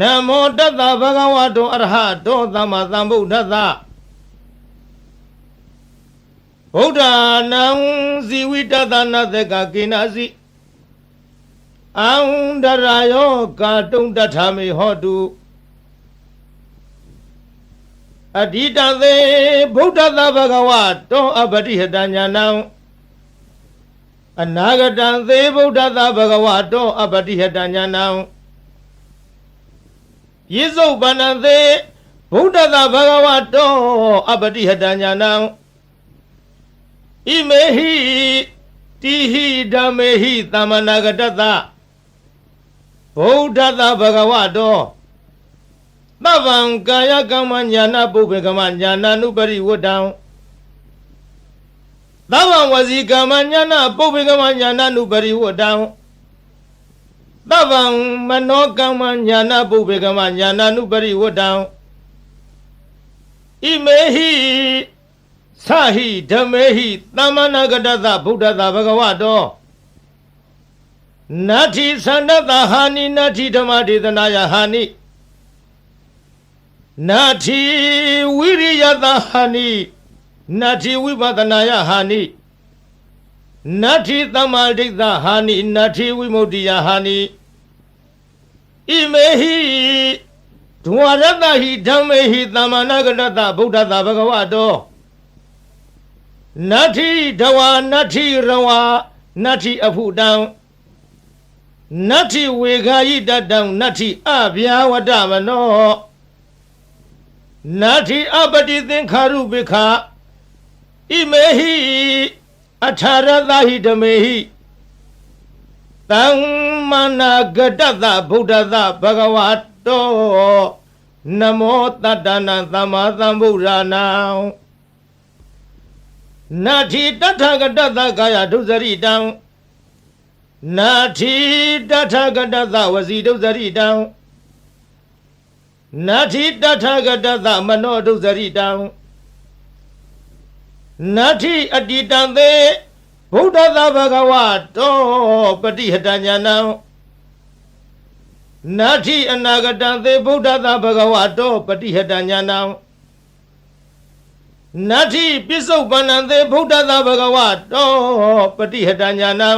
နမောတတ္တဗဂဝတောအရဟတောသမ္မာသမ္ဗုဒ္ဓတ္တဗုဒ္ဓနံဇီဝိတတနာသကကိနာစီအံဒရာယောကာတုံတထာမေဟောတုအဓိတသေဗုဒ္ဓတဗဂဝတောအပတိဟတညာနံအနာဂတံသေဗုဒ္ဓတဗဂဝတောအပတိဟတညာနံ ယေစုပန္နသေဗုဒ္ဓတဗဂဝတောအပတိဟတညာနံဣမေဟိတိဟိဓမ္မေဟိသမ္မနာဂတတဗုဒ္ဓတဗဂဝတောသဗ္ဗံကာယကမ္မညာနာပုပ္ပေကမ္မညာနာနုပရိဝတ္တံသဗ္ဗံဝစီကမ္မညာနာပုပ္ပေကမ္မညာနာနုပရိဝတ္တံ သဗ္ဗံမနောကမ္မညာနာပုပ္ပေကမ္မညာနာနုပရိဝတ္တံဣမေဟိသဟိဓမ္မေဟိသမ္မနာဂတသဗုဒ္ဓသာဘဂဝတောနတ္ထိသန္တတဟာနိနတ္ထိဓမ္မဒေသနာယဟာနိနတ္ထိဝိရိယတဟာနိနတ္ထိဝိပဿနာယဟာနိ နတ္ထိသမ္မာဒိဋ္ဌဟာနိနတ္ထိဝိမု ക്തി ယဟာနိဣမေဟိဒဝရတဟိဓမ္မေဟိသမ္မာနာဂတတဗုဒ္ဓသာဘဂဝတောနတ္ထိဒဝနတ္ထိရဝနတ္ထိအဖုတံနတ္ထိဝေခာယိတတံနတ္ထိအဗျာဝတ္တမနောနတ္ထိအပတိသင်္ခါရုပိခာဣမေဟိ अठारह वाहिद में ही तमनागत बुद्ध भगवातो नमो तदन समसंभूराना नाथि तथागत गाया दुजरीदं नाथि तथागत वसी दुजरीदं नाथि तथागत मनो दुजरीदं नाथि अतीतं ဗုဒ္ဓနာနာထိတထဂတတကာယဒုစရိတံနာထိတထဂတတဝစီဒုစရိတံနာထိတထဂတသမနောဒုစရိတံနာထိအတ္တိတံသေဗုဒ္ဓသာဘဂဝတောပฏิဟတညာနံနာထိအနာဂတံသေဗုဒ္ဓသာဘဂဝတောပฏิဟတညာနံနတ္ထိပစ္စုပန္နံသေဗုဒ္ဓသာဘဂဝတောပฏิဟတညာနံ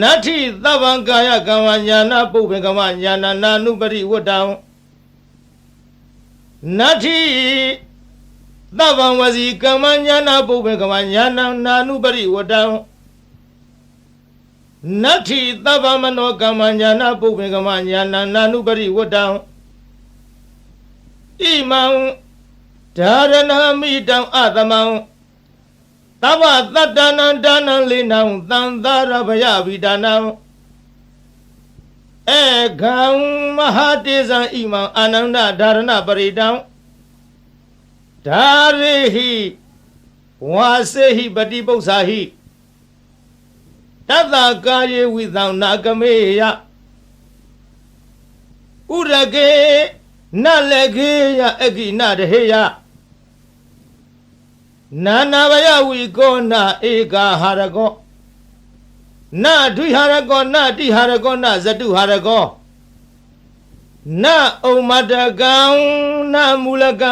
နတ္ထိသဗ္ဗံကာယကမ္မညာနာပုပ္ပေကမ္မညာနာနာနုပရိဝတ္တံနတ္ထိ သဗ္ဗံဝစီကမ္မညာနာပုပ္ပေကမ္မညာနာနာနုပရိဝတ္တံနတ္ထိသဗ္ဗမနောကမ္မညာနာပုပ္ပေကမ္မညာနာနာနုပရိဝတ္တံဣမံဒါရဏမိတံအသမံသဗ္ဗတတ္တနံဒါနံလိနံသံသာရဗယဝိဒါနံဧကံမဟာတေဇံဣမံအာနန္ဒဒါရဏပရိတံ ဒါရိဟိဝါစေဟိပတိပု္ပ္ပာဟိတတ္တကာယေဝိသံနာကမေယဥရကေနလကေယအကိနတဟေယနာနာဘယဝီကောနာဧကာဟာရကောနာဒွိဟာရကောနာတိဟာရကောနာဇတုဟာရကောနာဩမတကံနာမူလကံ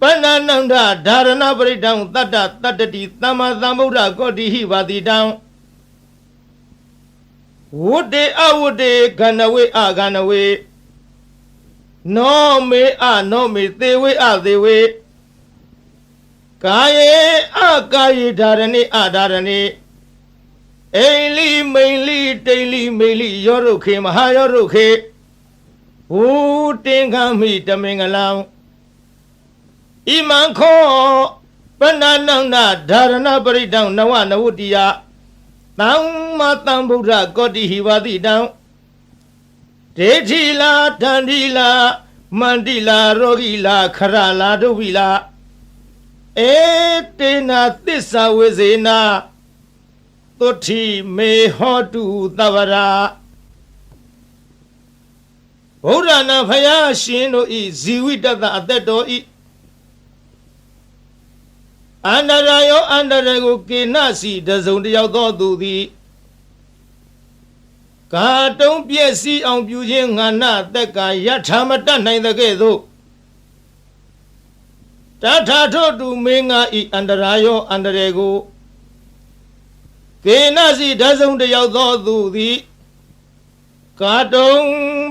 ပဏ္ဏနန္ဒဓာရဏပရိဒံတတ္တတတ္တတိသမ္မာသမ္ဗုဒ္ဓကောတိဟိပါတိတံဝုတေအဝုတေကဏဝေအကဏဝေနောမေအနောမေသေဝေအသေဝေကာယေအကာယေဓာရဏိအဓာရဏိအိလိမိန်လိတိန်လိမိန်လိယောရုခေမဟာယောရုခေဘူတင်ခံမိတမင်္ဂလံ ဣမံခောပဏ္ဏနန္ဒဓာရဏပရိဒံနဝနဝတ္တိယသမ္မာသမ္ဗုဒ္ဓကောတိဟိဝတိတံဒေထိလာတန္တိလာမန္တိလာရောဂီလာခရလာဒုဝိလာအေတေနာသစ္စာဝေဇေနာသုတိမေဟောတုသဗ္ဗရာဗုဒ္ဓနာဖယားရှင်တို့ဤဇီဝိတတအသက်တော်ဤ အန္တရာယောအန္တရကိုကေနစီတစုံတယောက်သောသူသည်ကာတုံးပြည့်စည်အောင်ပြုခြင်းငါနတက်ကယထာမတတ်နိုင်တဲ့ကဲ့သို့တထာထောတုမေငါဤအန္တရာယောအန္တရေကိုကေနစီတစုံတယောက်သောသူသည်ကာတုံး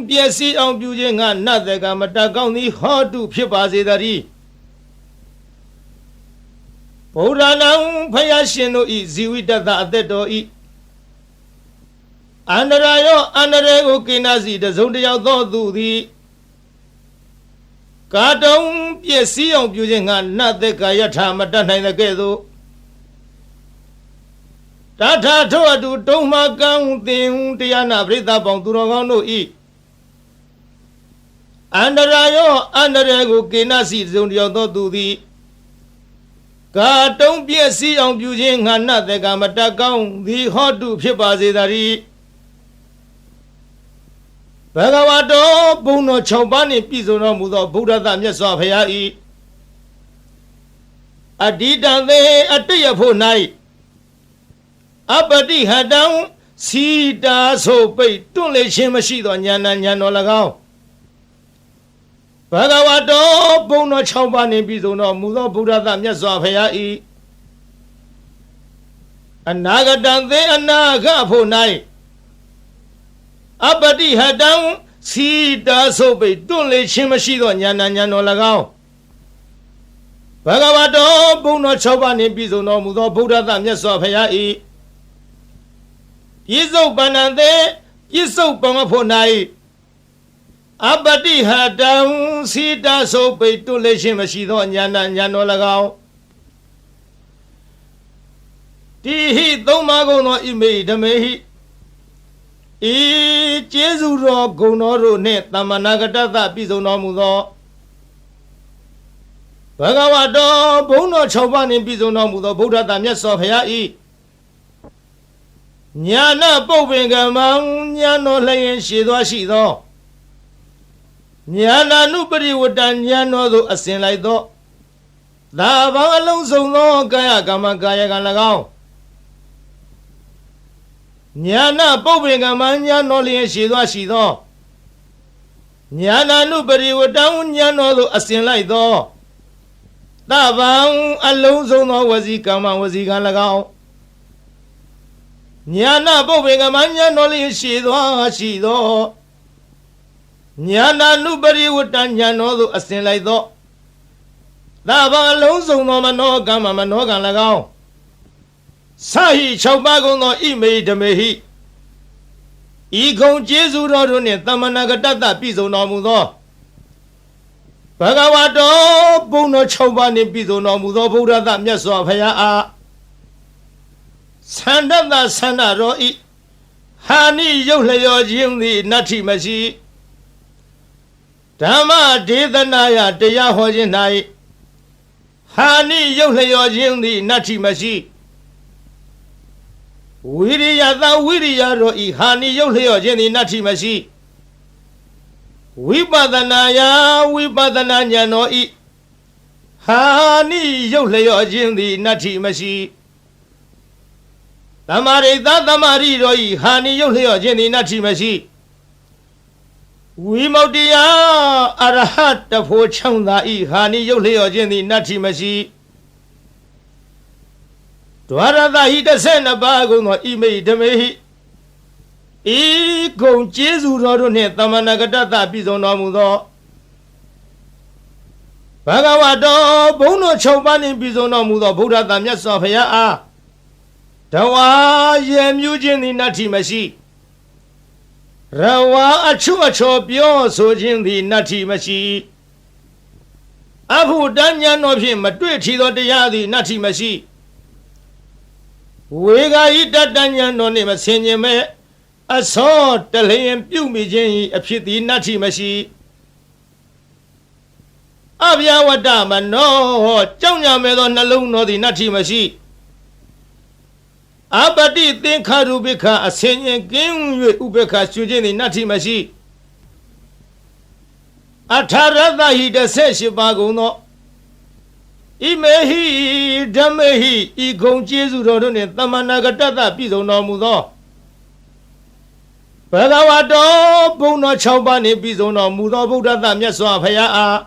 ပြည့်စည်အောင်ပြုခြင်းငါနတက်ကမတတ်ကောင်းသည်ဟောတုဖြစ်ပါစေတည်း ဗုဒ္ဓနာဖယားရှင်တို့ဤဇီဝိတတအသက်တော်ဤအန္တရာယောအန္တရေကိုကိနာစီတစုံတယောက်သောသူသည်ကာတုံးပြည့်စည်အောင်ပြုခြင်းငါနတ်သက်ကာယထာမတတ်နိုင်တဲ့ကဲ့သို့တထာထောအတူတုံးမကံသင်တရားနာပရိသတ်ပေါင်းသူတော်ကောင်းတို့ဤအန္တရာယောအန္တရေကိုကိနာစီတစုံတယောက်သောသူသည် ကာတုံးပြည့်စည်အောင်ပြုခြင်းငါနတ်သက်ကာမတတ်ကောင်းသည်ဟောတုဖြစ်ပါစေတည်းဘဂဝတောဘုံတော်6ပါးနှင့်ပြည့်စုံတော်မူသောဗုဒ္ဓသမြတ်စွာဘုရား၏အတ္တိတံသေအတ္တယဖို့၌အပတိဟတံစီတာဆိုပိတ်တွန့်လေခြင်းမရှိသောဉာဏ်ဉာဏ်တော်၎င်း ဘဂဝတောဘုံတော်6ပါးနှင့်ပြည့်စုံတော်မူသောဗုဒ္ဓသမြတ်စွာဘုရား၏အနာဂတံသေအနာဂဖို့၌အပတိဟတံစီတာဆုပ်ပိတ်တွန့်လေခြင်းမရှိသောဉာဏ်ဉာဏ်တော်၎င်းဘဂဝတောဘုံတော်6ပါးနှင့်ပြည့်စုံတော်မူသောဗုဒ္ဓသမြတ်စွာဘုရား၏ပြည့်စုံပဏ္ဏသေပြည့်စုံပမဖို့၌ အပတိဟတံစီတာဆုပ်ပိတ်တွန့်လေခြင်းမရှိသောဉာဏ်ဉာဏ်တော်၎င်းတိဟိသုံးပါးကုန်သောဣမေဓမေဟိဤကျေးဇူးတော်ဂုဏ်တော်တို့နှင့်တမ္မနာကတ္တသပြည့်စုံတော်မူသောဘဂဝတောဘုံတော်6ပါးနှင့်ပြည့်စုံတော်မူသောဗုဒ္ဓတာမြတ်စွာဘုရားဤညာနာပုပ္ပင်ကမံညာတော်လျင်ရှည်သွားရှိသော ညာနာနုပရိဝတ္တညာတော်သို့အစဉ်လိုက်သောသာဘောအလုံးစုံသောကာယကမ္မကာယကံ၎င်းညာနာပုပ္ပေကမညာတော်လျင်ရှိသောရှိသောညာနာနုပရိဝတံညာတော်သို့အစဉ်လိုက်သောသဗံအလုံးစုံသောဝစီကမ္မဝစီကံ၎င်းညာနာပုပ္ပေကမညာတော်လျင်ရှိသောရှိသော ညာနာနုပရိဝတံညာတော်သို့အစဉ်လိုက်သောသဗံအလုံးစုံသောမနောကမ္မမနောကံ၎င်းစာဟိ6ပါးကုန်သောဣမေဓမေဟိဤကုံကျေးဇူးတော်တို့နှင့်တမနာကတ္တပြည့်စုံတော်မူသောဘဂဝါတော်ဘုံတော်6ပါးနှင့်ပြည့်စုံတော်မူသောဗုဒ္ဓသမြတ်စွာဘုရားအားသန္တတသန္တတော်ဤဟာနိရုပ်လျော်ခြင်းသည်နတ္ထိမရှိ ဓမ္မဒေသနာယတရားဟောခြင်း၌ဟာနိရုပ်လျော်ခြင်းသည်နတ္ထိမရှိဝိရိယသဝိရိယတို့ဤဟာနိရုပ်လျော့ခြင်းသည်နတ္ထိမရှိဝိပဿနာယဝိပဿနာဉာဏ်တော်ဤဟာနိရုပ်လျော့ခြင်းသည်နတ္ထိမရှိသမာရိသသမာရိတို့ဤဟာနိရုပ်လျော့ခြင်းသည်နတ္ထိမရှိ ဝိမု ക്തി ယအရဟတဖို့ချောင်းသာဤဟာနိရုပ်လျော့ခြင်းသည်နတ္ထိမရှိဒွါရသဟိ32ပါးကုန်သောဣမိဓမေဟိဤကုံကျေးဇူးတော်တို့နှင့်တမနာကတ္တပြည့်စုံတော်မူသောဘဂဝတောဘုံတော်6ပါးနှင့်ပြည့်စုံတော်မူသောဗုဒ္ဓသာမြတ်စွာဘုရားအားတဝါရေမြူးခြင်းသည်နတ္ထိမရှိ ရဝါအချုအချောပြောဆိုခြင်းသည်နတ္ထိမရှိအဖို့တဉ္ဉ္တော်ဖြင့်မတွေ့ထီသောတရားသည်နတ္ထိမရှိဝေဂာယိတတဉဏ်တော်နှင့်မဆင်ញင်မဲ့အစောတလျင်ပြုမိခြင်းဤအဖြစ်သည်နတ္ထိမရှိအဗျာဝတ္တမနောကြောက်ညာမဲ့သောနှလုံးတော်သည်နတ္ထိမရှိ အပတိသင်္ခါရုပိခအစင်ရင်ကင်း၍ဥပေက္ခရှုခြင်းသည်နတ္ထိမရှိအထာရတဟိတဆက်ရှိပါကုန်သောဣမေဟိဓမ္မေဟိဤဂုံကျေးဇူးတော်တို့နှင့်တမနာကတ္တပြည့်စုံတော်မူသောဘဂဝါတော်ဘုံတော်6ပါးနှင့်ပြည့်စုံတော်မူသောဗုဒ္ဓသမြတ်စွာဘုရားအား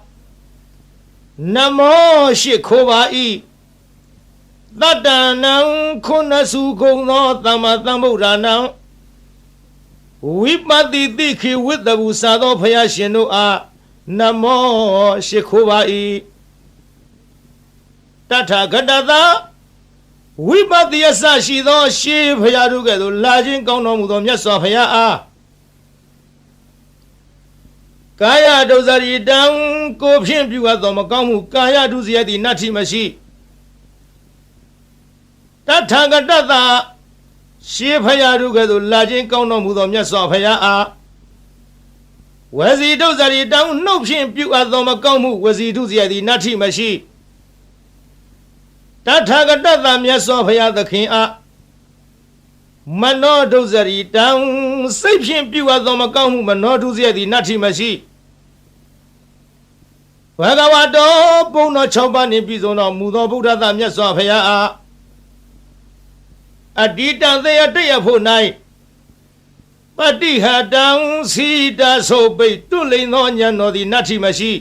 နမောရှိခိုးပါ၏ တတ္တနံခုနစုကုံသောသမ္မာသမ္ဗုဒ္ဓနံဝိပတိတိခိဝိတ္တဘူစာသောဘုရားရှင်တို့အားနမောရှိခိုးပါ၏တထာဂတသာဝိပတိယဆရှိသော ရှေးဘုရားတို့ကဲ့သို့လာခြင်းကောင်းတော်မူသောမြတ်စွာဘုရားအားကာယဒုစရိတံကိုဖြင့်ပြုအပ်သောမကောင်းမှုကာယဒုစရိုက်သည်နတ္ထိမရှိ တထာဂတသာရှေးဘုရားတို့ကဲ့သို့လာခြင်းကောင်းတော်မူသောမြတ်စွာဘုရားအားဝစီဒုစရိတံနှုတ်ဖြင့်ပြုအပ်သောမကောင်းမှုဝစီဒုစရိုက်သည်နတ္ထိမရှိတထာဂတသာမြတ်စွာဘုရားသခင်အားမနောဒုစရိတံစိတ်ဖြင့်ပြုအပ်သောမကောင်းမှုမနောဒုစရိုက်သည်နတ္ထိမရှိဘဂဝါတော်ဘုံတော်6ပါးနှင့်ပြည့်စုံတော်မူသောဗုဒ္ဓသာမြတ်စွာဘုရားအား အတ္တိတံသေယတရဖို့၌ပတိဟတံစီတဆိုပိတ်တွလိန်သောဉာဏ်တော်သည်နတ္ထိမရှိ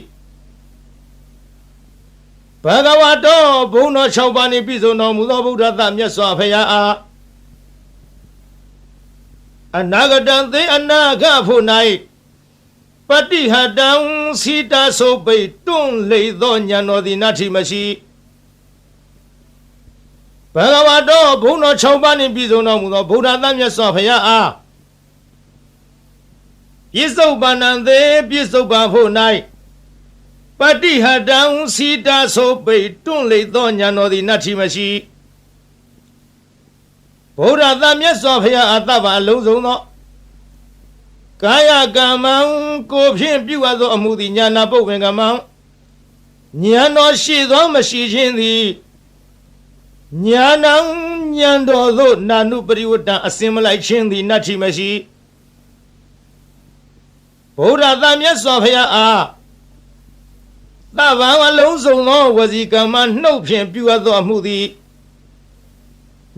ဘဂဝါတော်ဘုံတော်6ပါးနှင့်ပြည့်စုံတော်မူသောဗုဒ္ဓသာမြတ်စွာဘုရားအားအနာဂတံသေအနာဂဖို့၌ပတိဟတံစီတာဆိုပိတ်တွန့်လေသောဉာဏ်တော်သည်နတ္ထိမရှိ ဘဂဝါတော်ဘုံတော်6ပါးနှင့်ပြည့်စုံတော်မူသောဗုဒ္ဓသားမြတ်စွာဘုရားအားပြစ္ဆုတ်ပန္နံသေးပြစ္ဆုတ်ပန်ဖို့၌ပတိဟတံစီတာဆိုပိတ်တွန့်လေသောဉာဏ်တော်သည်နတ္ထိမရှိဗုဒ္ဓသားမြတ်စွာဘုရားအတ္တပါအလုံးစုံသောကာယကမ္မံကိုဖြင့်ပြုအပ်သောအမှုသည်ညာနာပုတ်ဝင်ကမ္မံညာတော်ရှိသောမရှိခြင်းသည် ညာနံဉာဏ်တော်သို့နာနုပရိဝတ္တအစင်မလိုက်ခြင်းသည်နတ္ထိမရှိဘုရားသားမြတ်စွာဘုရားအားသဗ္ဗံအလုံးစုံသောဝစီကမ္မနှုတ်ဖြင့်ပြုအပ်သောအမှုသည်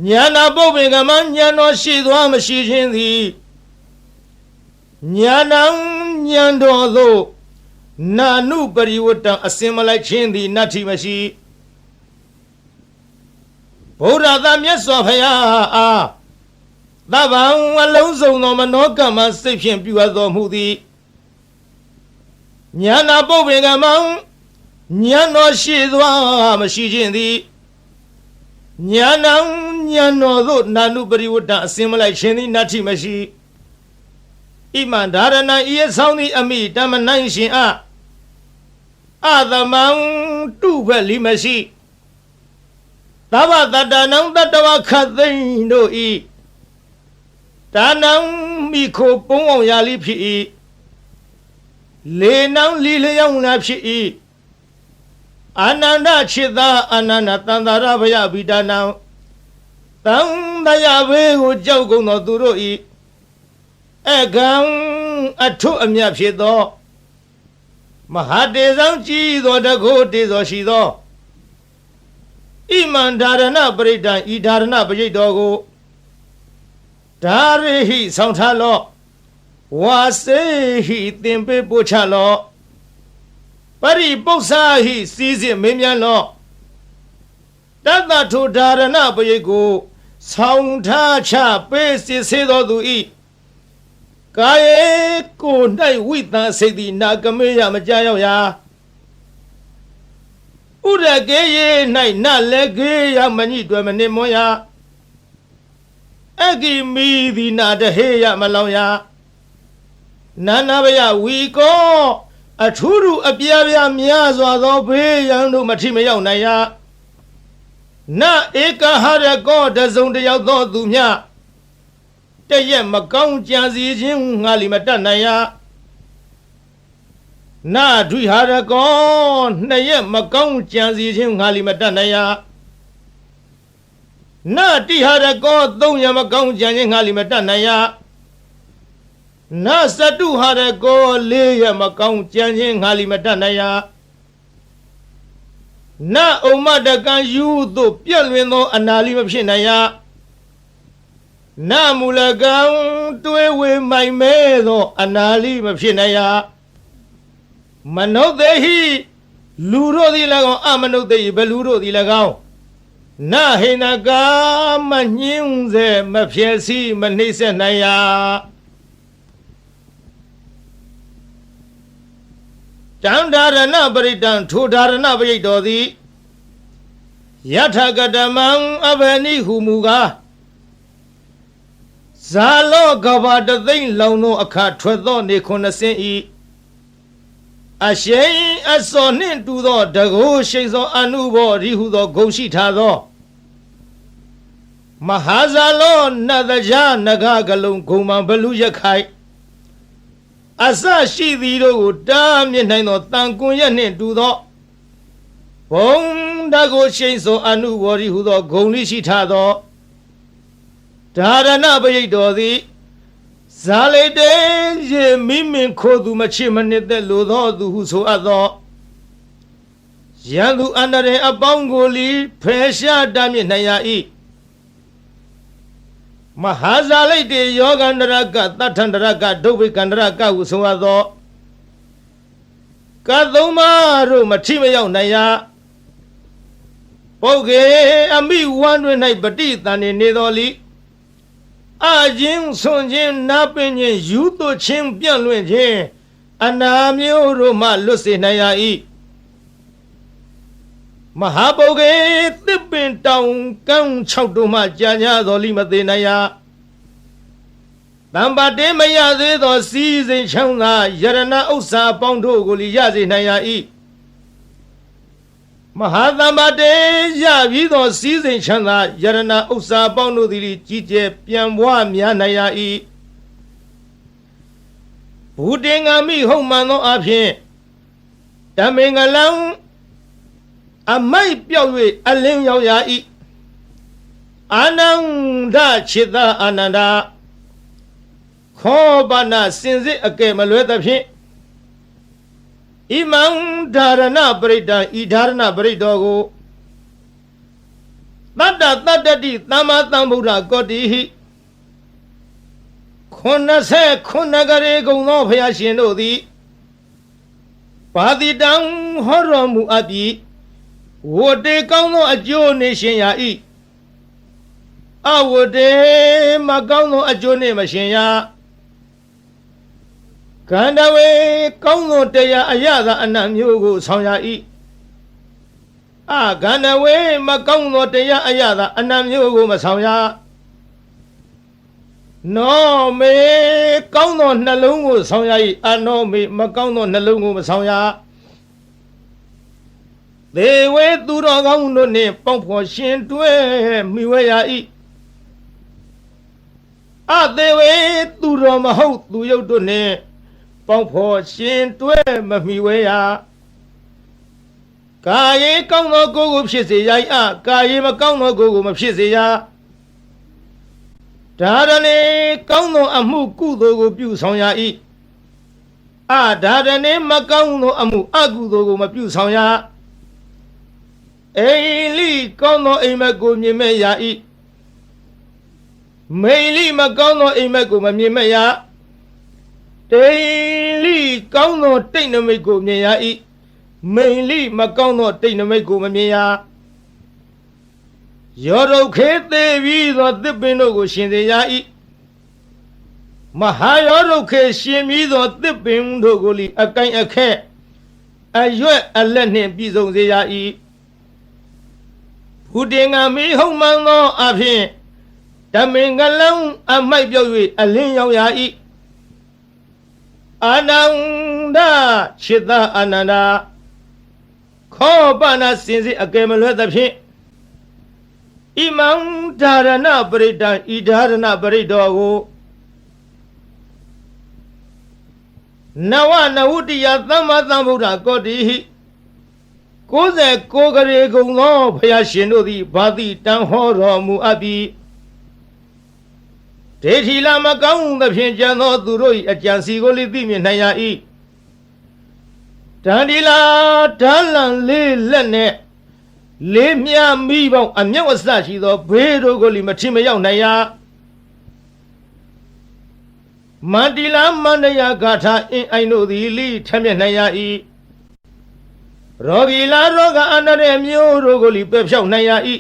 ညာနာပုတ်ပင်ကမညာတော်ရှိသောမရှိခြင်းသည်ညာနံဉာဏ်တော်သို့နာနုပရိဝတ္တံအစင်မလိုက်ခြင်းသည်နတ္ထိမရှိ ဘုရားသားမြတ်စွာဘုရားအားသဗ္ဗံအလုံးစုံသောမနောကမ္မစိတ်ဖြင့်ပြုအပ်တော်မူသည်ညာနာပုတ်ပင်ကမဉာဏ်တော်ရှိသောမရှိခြင်းသည်ညာနံဉာဏ်တော်သို့နာနုပရိဝတ္တအစင်မလိုက်ခြင်းသည်နတ္ထိမရှိဣမံဒါရဏံဤဆောင်သည်အမိတမနိုင်ရှင်အအသမံတုဖက်လီမရှိ သဗ္ဗတတ္တနံတတ္တဝခတ်သိမ့်တို့ဤဒါနံမိခိုပုံအောင်ရာလိဖြစ်၏လေနံလီလျောင်းနာဖြစ်၏အာနန္ဒจิตသာအာနန္ဒတန်တာရဘယဗိဒါနံတံတယဘေကိုကြောက်ကုန်သောသူတို့ဤအကံအထုအမြတ်ဖြစ်သောမဟာတေဇံကြည်သောတကုတေဇောရှိသော ဣမန္ဒာရဏပရိဒံဤဓာရဏပရိတ်တော်ကိုဓာရိဟိဆောင်းထားလော့ဝါစေဟိသင်ပေးပို့ချလော့ပရိပု္ပ္ပာဟိစီးစစ်မင်းမြန်လော့တတ္တထုဓာရဏပရိတ်ကိုဆောင်းထားချပေးစစ်စေတော်သူဤကာယေကို၌ဝိတံစိတ်သည်နာကမေယမကြရောက်ရာ ဥရကေယေ၌နလည်းကေယမညိတွယ်မနစ်မွန်ရာအဂိမီသည်နာတဟေယမလောင်ရာနာနာဘယဝီကောအထူးထူအပြားပြားများစွာသောဘေးရန်တို့မထိမရောက်နိုင်ရာနဧကဟရကောတစုံတယောက်သောသူမြတရက်မကောင်းကြံစီခြင်းငါလီမတတ်နိုင်ရ နာဒွိဟာရကောနှစ်ရက်မကောင်းကြံစီခြင်းငါလီမတတ်နိုင်ရနာတိဟာရကောသုံးရက်မကောင်းကြံခြင်းငါလီမတတ်နိုင်ရနာစတုဟာရကောလေးရက်မကောင်းကြံခြင်းငါလီမတတ်နိုင်ရနာဥမ္မတကံယူသို့ပြက်လွင်သော အနာလီမဖြစ်နိုင်ရနာမူလကံတွေးဝေမိုင်မဲသော အနာလီမဖြစ်နိုင်ရ မနုဿေဟိလူတို့သည်၎င်းအမနုဿေဟိဘလူတို့သည်၎င်းနဟိနကာမညင်းစေမဖြစ်စီမနှိမ့်ဆက်နိုင်ရာတံဒါရဏပရိတံထိုဒါရဏပရိတ်တော်သည်ယထကတမံအဘနိဟုမူကားဇာလောကဘာတသိမ့်လောင်သောအခါထွက်သောနေခုနှစ်စင်းဤ အရှိန်အစောနှင့်တူသောတကုရှိန်သောအနုဘောရိဟုသောဂုံရှိထားသောမဟာဇာလောနတ်တကြားနဂကလုံးဂုံမံဘလူရခိုင်အစရှိသည်တို့ကိုတားမြစ်နိုင်သောတန်ကွန်ရက်နှင့်တူသောဘုံတကုရှိန်သောအနုဘောရိဟုသောဂုံလိရှိထားသောဒါရဏပရိတ်တော်သည် ဇာလေတေရေမိမင်ခိုးသူမချစ်မနစ်သက်လိုသောသူဟုဆိုအပ်သောရန်သူအန္တရေအပေါင်းကိုလီဖယ်ရှားတမ်းမြစ်နိုင်ရ၏မဟာဇာလိတ်တေယောဂန္တရကတထန္တရကဒုဗ္ဗေကန္တရကဟုဆိုအပ်သောကသုံးပါးတို့မထိမရောက်နိုင်ရပုဂ္ဂေအမိဝမ်းတွင်၌ပฏิတန်နေနေတော်လီ အချင်းဆွန်ချင်းနာပင်ချင်းယူသွချင်းပြန့်လွင့်ခြင်းအနာမျိုးတို့မှလွတ်စေနိုင်ရ၏မဟာပုဂ္ဂေသစ်ပင်တောင်ကန်း၆တို့မှကြာညာတော်လိမသေးနိုင်ရတံပါတေမရသေးသော စီးစိမ်ချောင်းသာယရဏဥစ္စာအပေါင်းတို့ကိုလီရစေနိုင်ရ၏ မဟာသမ္ပါတေရပြီးသောစီးစိမ်ချမ်းသာယရဏဥစ္စာပေါင်းတို့သည်ကြီးကျယ်ပြန်ပွားများနိုင်ရ၏ဘူတင်ငါမိဟုတ်မှန်သောအဖြစ်တမင်္ဂလံအမိုက်ပြောက်၍အလင်းရောက်ရ၏အာနန္ဒခြေသာအာနန္ဒခောပနာစင်စစ်အကဲမလွဲသဖြင့် ဣမံဓာရဏပရိဒံဤဓာရဏပရိတော်ကိုတတ္တတတ္တတိသမ္မာသမ္ဗုဒ္ဓကောတိဟိခုနှစ်ဆက်ခုနှစ်ကလေးကုံသောဖျားရှင်တို့သည်ပါတိတံဟောတော်မူအပ်ပြီးဝတေကောင်းသောအကျိုးနေရှင်ရာဤအဝတေမကောင်းသောအကျိုးနေမရှင်ရာ ကန္တဝေကောင်းသောတရားအရသာအနတ်မျိုးကိုဆောင်ရ၏အကန္တဝေမကောင်းသောတရားအရသာအနတ်မျိုးကိုမဆောင်ရနောမေကောင်းသောနှလုံးကိုဆောင်ရ၏အနောမေမကောင်းသောနှလုံးကိုမဆောင်ရသေဝေသူတော်ကောင်းတို့နှင့်ပေါင်းဖော်ရှင်တွဲမိဝဲရ၏အသေးဝေသူတော်မဟုတ်သူရုပ်တို့နှင့် ပေါင်းဖော်ရှင်တွဲမမီဝဲရကာယေကောင်းသောကိုယ်ကိုဖြစ်စေရ၏အကာယေမကောင်းသောကိုယ်ကိုမဖြစ်စေရဒါရဏေကောင်းသောအမှုကုသိုလ်ကိုပြုဆောင်ရ၏အဒါရဏေမကောင်းသောအမှုအကုသိုလ်ကိုမပြုဆောင်ရအိလိ ကောင်းသောအိမ်မက်ကိုမြင်မဲ့ရ၏မိလိမကောင်းသောအိမ်မက်ကိုမမြင်မဲ့ရ တိလိကောင်းသောတိတ်နမိတ်ကိုမြင်ရ၏မိန်လိမကောင်းသောတိတ်နမိတ်ကိုမမြင်ရယောရုခေသေးပြီးသောသစ်ပင်တို့ကိုရှင်စေရ၏မဟာယောရုခေရှင်ပြီးသောသစ်ပင်တို့ကိုလီအကိုင်အခက်အရွက်အလက်နှင့်ပြည့်စုံစေရ၏ဘုတင်ငါမီဟုံမှန်သောအဖြစ်ဓမင်္ဂလံအမိုက်ပြောက်၍အလင်းရောက်ရ၏ အာနန္ဒခြေသာအာနန္ဒာခောပနာစင်စစ်အကယ်မလွဲသဖြင့်ဣမံဓာရဏပရိတံဤဓာရဏပရိတော်ကိုနဝနဝတ္တိယသမ္မာသမ္ဗုဒ္ဓကောတိဟိ69ကရေကုံသောဘုရားရှင်တို့သည်ဘာတိတန်ဟောတော်မူအပ်ပြီး ဒေထီလာမကောင်းသဖြင့်ကြံသောသူတို့၏အကြံစီကိုလည်းသိမြင်နိုင်ရ၏တန်ဒီလာဓာလံလေးလက်နဲ့လေးမြမိပေါင်းအမြောက်အစရှိသောဘေးတို့ကိုလည်းမထင်မရောက်နိုင်ရမန္တိလာမန္တရာဂါထာအင်းအိုင်တို့သည်လိထမျက်နိုင်ရ၏ရောဂီလာရောဂအန္တရမျိုးတို့ကိုလည်းပယ်ဖြောက်နိုင်ရ၏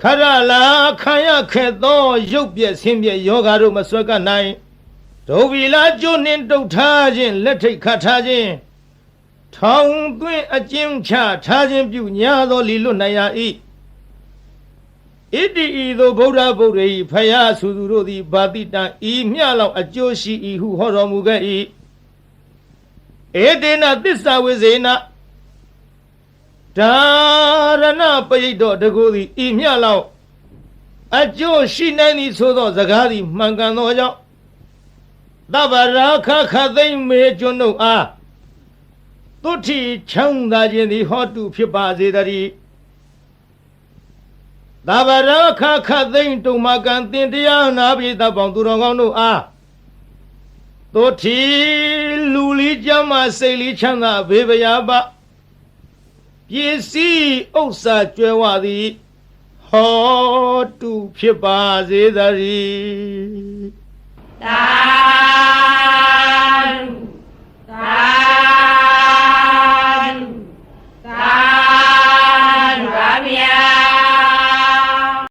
ခရလာခံရခဲ့သော ရုပ်ပြက်ဆင်းပြက်ယောဂါတို့မဆွဲကပ်နိုင်ဒုဗီလာကျွနှင်းတုတ်ထားခြင်းလက်ထိတ်ခတ်ထားခြင်းထောင်သွင်းအကျဉ်းချထားခြင်းပြုညာသောလီလွတ်နိုင်ရ၏ဣတိဤသို့ဗုဒ္ဓဗုဒ္ဓ၏ဖယားဆူသူတို့သည်ဗာတိတံဤမြလောက်အကျိုးရှိ၏ဟုဟောတော်မူခဲ့၏ဧတေနသစ္စာဝိဇေန ဒါရဏပရိတ်တော်တကူသည်ဤမြလောက်အကျိုးရှိနိုင်သည်ဆိုသောစကားသည်မှန်ကန်သောကြောင့်တဗ္ဗရာခခသိမ့်မေကျွန်းတို့အားတုဋ္ဌိချမ်းသာခြင်းသည်ဟောတုဖြစ်ပါစေတည်းသဗ္ဗရာခခသိမ့်တုံမကံတင်တရားနာပိသပေါင်းသူတော်ကောင်းတို့အားတုဋ္ဌိလူလီကျမ်းမာစိတ်လီချမ်းသာဘေးဗျာပ ပြည့်စည်ဥစ္စာကြွယ်ဝသည်ဟောတုဖြစ်ပါစေသတည်းသာဓုသာ